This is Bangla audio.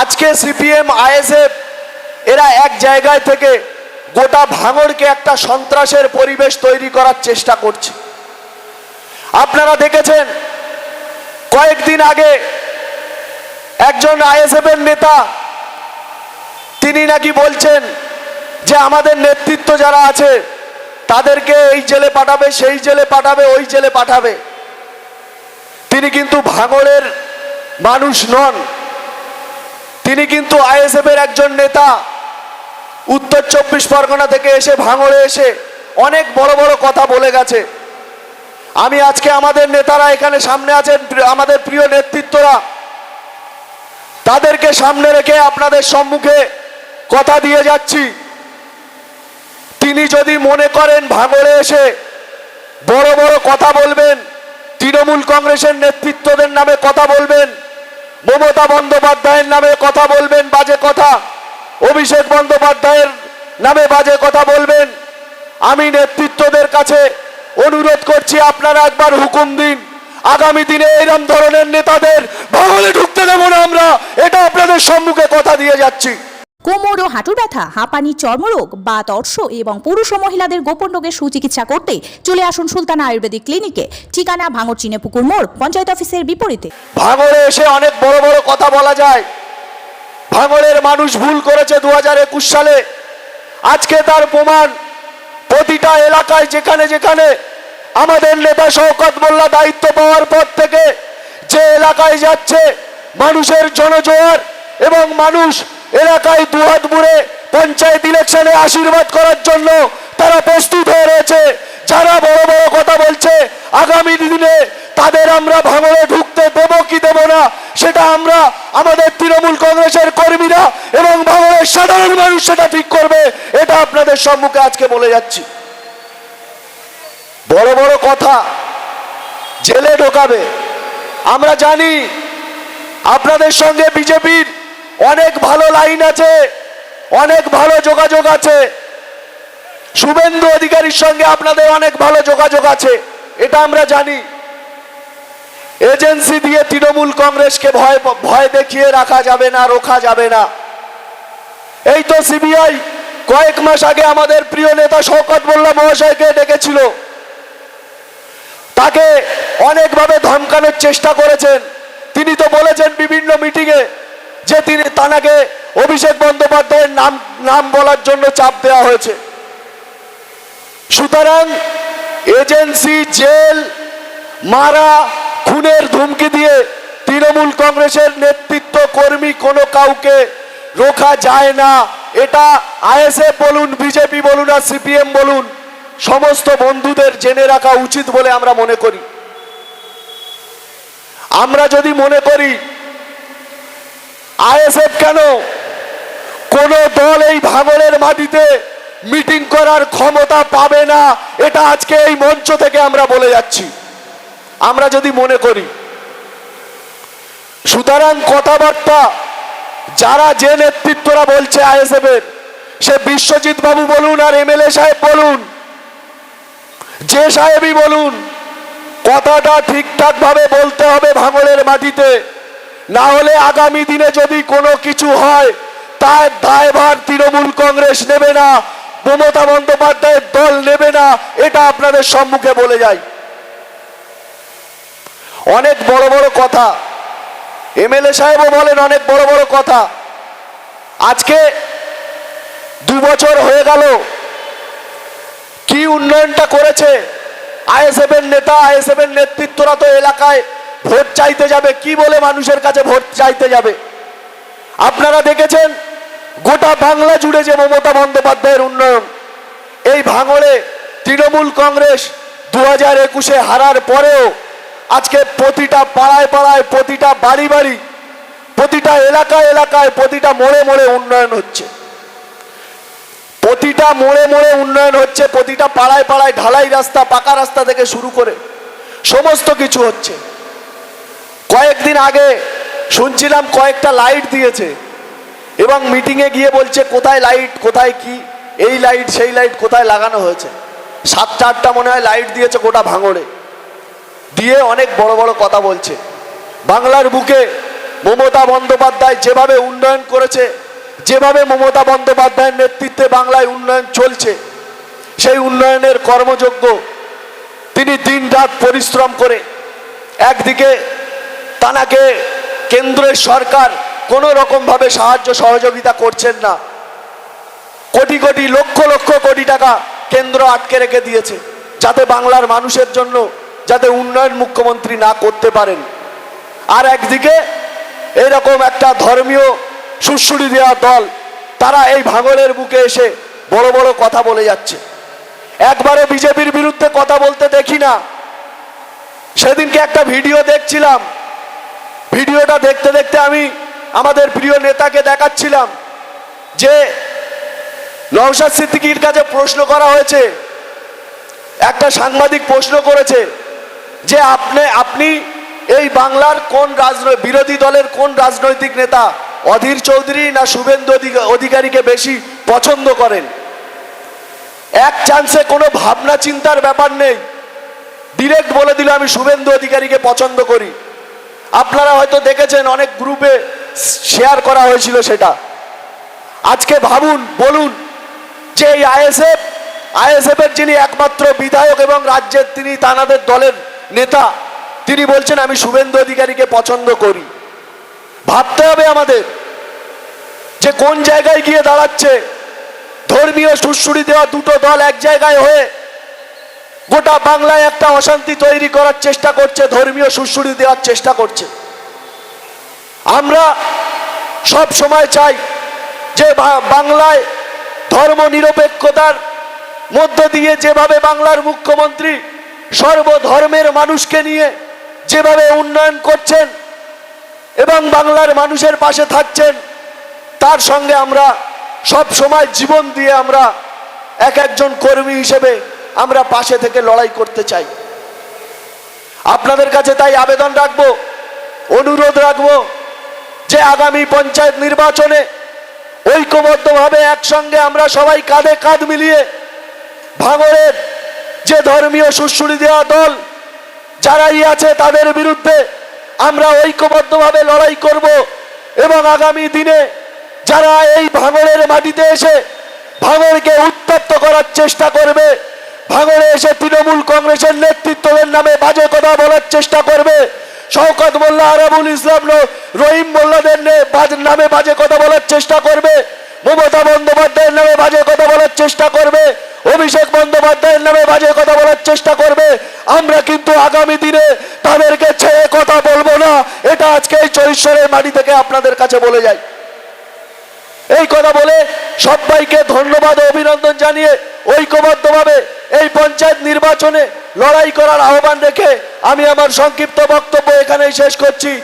আজকে সিপিএম, আইএসএফ, এরা এক জায়গায় থেকে গোটা ভাঙড়কে একটা সন্ত্রাসের পরিবেশ তৈরি করার চেষ্টা করছে। আপনারা দেখেছেন, কয়েকদিন আগে একজন আইএসএফ এর নেতা, তিনি নাকি বলছেন যে আমাদের নেতৃত্ব যারা আছে, তাদেরকে এই জেলে পাঠাবে, সেই জেলে পাঠাবে, ওই জেলে পাঠাবে। তিনি কিন্তু ভাঙড়ের মানুষ নন। তিনি কিন্তু আইএসএফ এর একজন নেতা। উত্তর চব্বিশ পরগনা থেকে এসে ভাঙড়ে এসে অনেক বড় বড় কথা বলে গেছে। আমি আজকে আমাদের নেতারা এখানে সামনে আছেন, আমাদের প্রিয় নেতৃত্বরা। তাদেরকে সামনে রেখে আপনাদের সম্মুখে কথা দিয়ে যাচ্ছি। তিনি যদি মনে করেন ভাঙড়ে এসে বড় বড় কথা বলবেন, তৃণমূল কংগ্রেসের নেতৃত্বদের নামে কথা বলবেন মমতা বন্দ্যোপাধ্যায়ের নামে কথা বলবেন, বাজে কথা। অভিষেক বন্দ্যোপাধ্যায়ের নামে বাজে কথা বলবেন। আমি নেতৃত্বদের কাছে অনুরোধ করছি, আপনারা একবার হুকুম দিন। আগামী দিনে এরম ধরনের নেতাদের ভাঙলে ঢুকতে দেবো না আমরা। এটা আপনাদের সম্মুখে কথা দিয়ে যাচ্ছি। কোমর ও হাঁটুর ব্যথা, হাঁপানি, চর্মরোগ বা তর্ষ এবং পুরুষ ও মহিলাদের গোপন রোগের সুচিকিৎসা করতে চলে আসুন সুলতানা আয়ুর্বেদিক ক্লিনিকে। ঠিকানা ভাঙর চিনে পুকুর মোড়, পঞ্চায়েত অফিসের বিপরীতে। ভাঙড়ে এসে অনেক বড় বড় কথা বলা যায়। ভাঙড়ের মানুষ ভুল করেছে দু হাজার একুশ সালে। আজকে তার প্রমাণ প্রতিটা এলাকায় যেখানে যেখানে আমাদের নেতা শওকত মোল্লা দায়িত্ব পাওয়ার পর থেকে যে এলাকায় যাচ্ছে মানুষের জনজোয়ার এবং মানুষ এলাকায় দুহাত মুড়ে পঞ্চায়েত ইলেকশনে আশীর্বাদ করার জন্য তারা প্রস্তুত হয়ে রয়েছে। যারা বড় বড় কথা বলছে, আগামী দিনে তাদের আমরা ভাঙড়ে ঢুকতে দেব কি দেব না, সেটা আমরা আমাদের তৃণমূল কংগ্রেসের কর্মীরা এবং ভাঙড়ের সাধারণ মানুষ সেটা ঠিক করবে, এটা আপনাদের সম্মুখে আজকে বলে যাচ্ছি। বড় বড় কথা জেলে ঢোকাবে। আমরা জানি আপনাদের সঙ্গে বিজেপির অনেক ভালো লাইন আছে, অনেক ভালো যোগাযোগ আছে। শুভেন্দু অধিকারীর সঙ্গে আপনাদের অনেক ভালো যোগাযোগ আছে, এটা আমরা জানি। এজেন্সি দিয়ে তৃণমূল কংগ্রেসকে ভয় ভয় দেখিয়ে রাখা যাবে না, রোখা যাবে না। এই তো সিবিআই, কয়েক মাস আগে আমাদের প্রিয় নেতা শওকত মোল্লা মহাশয়কে ডেকেছিল। তাকে অনেকভাবে ধমকানোর চেষ্টা করেছেন। তিনি তো বলেছেন বিভিন্ন মিটিংয়ে যে তিনি তানাকে অভিষেক বন্দ্যোপাধ্যায়ের নাম নাম বলার জন্য চাপ দেওয়া হয়েছে। সুতরাং এজেন্সি, জেল, মারা, খুনের ধুমকি দিয়ে তৃণমূল কংগ্রেসের নেতৃত্ব কর্মী কোনো কাউকে রোখা যায় না। এটা আইএসএফ বলুন, বিজেপি বলুন আর সিপিএম বলুন, সমস্ত বন্ধুদের জেনে রাখা উচিত বলে আমরা মনে করি। আমরা যদি মনে করি আইএসএফ কেন? কোন দল এই ভাঙনের মাটিতে মিটিং করার ক্ষমতা পাবে না? এটা আজকে এই মঞ্চ থেকে আমরা বলে যাচ্ছি। আমরা যদি মনে করি, সুতরাং কথাবার্তা যারা যে নেতৃত্বরা বলছে আইএসএফ এর সে বিশ্বজিৎ বাবু বলুন আর এমএলএ সাহেব বলুন যে সাহেবই বলুন, কথাটা ঠিকঠাক ভাবে বলতে হবে ভাঙলের মাটিতে। না হলে আগামী দিনে যদি কোনো কিছু হয়, তার দায়ভার তৃণমূল কংগ্রেস নেবে না, মমতা বন্দ্যোপাধ্যায়ের দল নেবে না, এটা আপনাদের সম্মুখে বলে যাই। অনেক বড় বড় কথা। এমএলএ সাহেবও বলেন অনেক বড় বড় কথা। আজকে দু বছর হয়ে গেল। কি উন্নয়নটা করেছে? আইএসএফ এর নেতা আইএসএফ এর নেতৃত্বরা তো এলাকায় ভোট চাইতে যাবে, কি বলে মানুষের কাছে ভোট চাইতে যাবে? আপনারা দেখেছেন, গোটা বাংলা জুড়ে যে মমতা বন্দ্যোপাধ্যায়ের উন্নয়ন, এই ভাঙড়ে তৃণমূল কংগ্রেস দু হাজার একুশে হারার পরেও আজকে প্রতিটা পাড়ায় পাড়ায়, প্রতিটা বাড়ি বাড়ি, প্রতিটা এলাকায় এলাকায়, প্রতিটা মোড়ে মোড়ে উন্নয়ন হচ্ছে। প্রতিটা মোড়ে মোড়ে উন্নয়ন হচ্ছে, প্রতিটা পাড়ায় পাড়ায় ঢালাই রাস্তা, পাকা রাস্তা থেকে শুরু করে সমস্ত কিছু হচ্ছে। কয়েকদিন আগে শুনছিলাম কয়েকটা লাইট দিয়েছে। এবং মিটিংয়ে গিয়ে বলছে, কোথায় লাইট কোথায় কি? এই লাইট সেই লাইট কোথায় লাগানো হয়েছে? সাতটা, আটটা মনে হয় লাইট দিয়েছে গোটা ভাঙড়ে। দিয়ে অনেক বড় বড় কথা বলছে। বাংলার বুকে মমতা বন্দ্যোপাধ্যায় যেভাবে উন্নয়ন করেছে, যেভাবে মমতা বন্দ্যোপাধ্যায়ের নেতৃত্বে বাংলায় উন্নয়ন চলছে, সেই উন্নয়নের কর্মযোগ্য তিনি দিন রাত পরিশ্রম করে একদিকে তানাকে কেন্দ্রের সরকার কোনো রকমভাবে সাহায্য সহযোগিতা করছেন না। কোটি কোটি লক্ষ লক্ষ কোটি টাকা কেন্দ্র আটকে রেখে দিয়েছে, যাতে বাংলার মানুষের জন্য যাতে উন্নয়ন মুখ্যমন্ত্রী না করতে পারেন। আর একদিকে এরকম একটা ধর্মীয় সুশ্রুড়ি দেওয়া দল, তারা এই ভাঙনের বুকে এসে বড় বড় কথা বলে যাচ্ছে। একবারও বিজেপির বিরুদ্ধে কথা বলতে দেখি না। সেদিনকে একটা ভিডিও দেখছিলাম ভিডিওটা দেখতে দেখতে আমি আমাদের প্রিয় নেতাকে দেখাচ্ছিলাম, যে নওশাদ সিদ্দিকির কাছে প্রশ্ন করা হয়েছে, একটা সাংবাদিক প্রশ্ন করেছে, যে আপনি আপনি এই বাংলার কোন রাজনৈতিক বিরোধী দলের কোন রাজনৈতিক নেতা অধীর চৌধুরী না শুভেন্দু অধিকারীকে বেশি পছন্দ করেন? এক চান্সে কোনো ভাবনা চিন্তার ব্যাপার নেই। ডিরেক্ট বলে দিল, আমি শুভেন্দু অধিকারীকে পছন্দ করি। আপনারা হয়তো দেখেছেন, অনেক গ্রুপে শেয়ার করা হয়েছিল সেটা। আজকে ভাবুন, বলুন যে এই আইএসএফ আইএসএফ এর যিনি একমাত্র বিধায়ক এবং রাজ্যের তিনি তানাদের দলের নেতা, তিনি বলছেন, আমি শুভেন্দু অধিকারীকে পছন্দ করি। ভাবতে হবে আমাদের যে কোন জায়গায় গিয়ে দাঁড়াচ্ছে। ধর্মীয় সুশ্রুড়ি দেওয়া দুটো দল এক জায়গায় হয়ে গোটা বাংলায় একটা অশান্তি তৈরি করার চেষ্টা করছে, ধর্মীয় সুশ্রুড়ি দেওয়ার চেষ্টা করছে। আমরা সব সময় চাই যে বাংলায় ধর্ম নিরপেক্ষতার মধ্য দিয়ে যেভাবে বাংলার মুখ্যমন্ত্রী সর্বধর্মের মানুষকে নিয়ে যেভাবে উন্নয়ন করছেন এবং বাংলার মানুষের পাশে থাকছেন, তার সঙ্গে আমরা সব সময় জীবন দিয়ে আমরা এক একজন কর্মী হিসেবে আমরা পাশে থেকে লড়াই করতে চাই। আপনাদের কাছে তাই আবেদন রাখব, অনুরোধ রাখব যে আগামী পঞ্চায়েত নির্বাচনে ঐক্যবদ্ধভাবে একসঙ্গে আমরা সবাই কাঁধে কাঁধ মিলিয়ে ভাঙরের যে ধর্মীয় সুশ্রুড়ি দেওয়া দল, যারাই আছে তাদের বিরুদ্ধে আমরা ঐক্যবদ্ধভাবে লড়াই করব এবং আগামী দিনে যারা এই ভাঙরের মাটিতে এসে ভাঙরকে উত্তপ্ত করার চেষ্টা করবে ভাঙরে এসে তৃণমূল কংগ্রেসের নেতৃত্বের নামে বাজে কথা বলার চেষ্টা করবে। শওকত মোল্লা আরাবুল ইসলাম রহিম মোল্লাদের নামে বাজে কথা বলার চেষ্টা করবে। মমতা বন্দ্যোপাধ্যায়ের নামে বাজে কথা বলার চেষ্টা করবে। অভিষেক বন্দ্যোপাধ্যায়ের নামে বাজে কথা বলার চেষ্টা করবে। আমরা কিন্তু আগামী দিনে তাদেরকে ছেড়ে কথা বলব না। এটা আজকে এই চৈশ্বরের মাটি থেকে আপনাদের কাছে বলে যাই। এই কথা বলে সবাইকে ধন্যবাদ ও অভিনন্দন জানিয়ে ঐক্যবদ্ধভাবে এই পঞ্চায়েত নির্বাচনে লড়াই করার আহ্বান রেখে আমি আমার সংক্ষিপ্ত বক্তব্য এখানেই শেষ করছি।